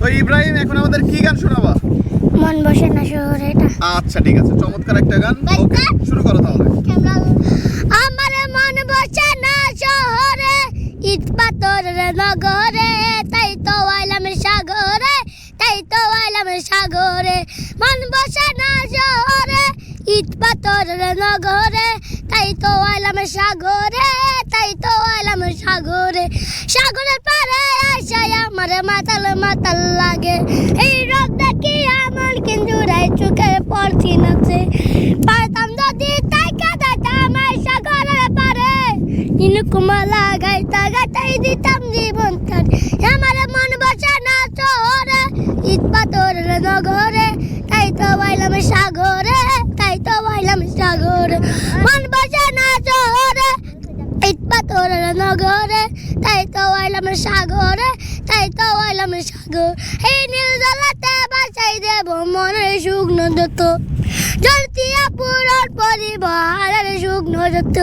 তো ইব্রাহিম এখন আমাদের কি গান শোনাবা? মন বসে না শহরে এটা। আচ্ছা ঠিক আছে চমৎকার একটা গান। ওকে শুরু করো তাহলে। আমার মন বসে না শহরে ইট পাথরের নগরে তাই তো আইলাম সাগরে তাই তো আইলাম সাগরে। মন বসে না শহরে ইট পাথরের নগরে তাই তো আইলাম সাগরে তাই তো আইলাম সাগরে। সাগরের পারে আমার মাতাল মাতাল লাগে। এই রোদ দেখি আমার কিন্তু রাই চোখের পড়ছি নাচে পারতাম যদি তাই কাদাতাম এই সাগরের পারে। ইনকুমা লাগাই তাগাতাই দিতাম জীবন তার। আমার মন বসে না শহরে ইট পাথরের নগরে। তাই তো বাইলাম সাগরে, তাই তো বাইলাম সাগরে। মন বসে না শহরে ইট পাথরের নগরে। তাই তো আইলাম সাগরে তাই তো আইলাম সাগর। এই নীল জলাতে বাঁচাই দেব মনের শুকনো যত। জলতিয়া পুরন পরিবারের শুকনো যত।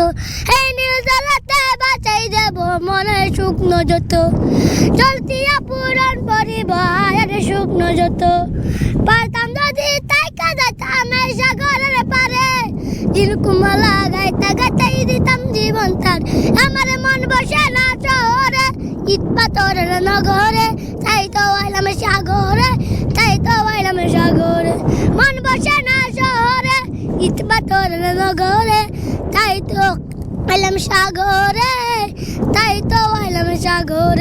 এই নীল জলাতে বাঁচাই দেব মনের শুকনো যত। জলতিয়া পুরন পরিবারের শুকনো যত। পারতাম যদি তাই কাদাতাম সাগরের পারে। দিনকুমা লাগাই তাগাতাই দিতাম জীবন তার আমার মন বসে না শহরে ইট পাথরের নগরে তাই তো আইলাম সাগরে, তাই তো আইলাম সাগরে। মন বসে না শহরে, ইট পাথরের নগরে, তাই তো আইলাম সাগরে, তাই তো আইলাম সাগরে।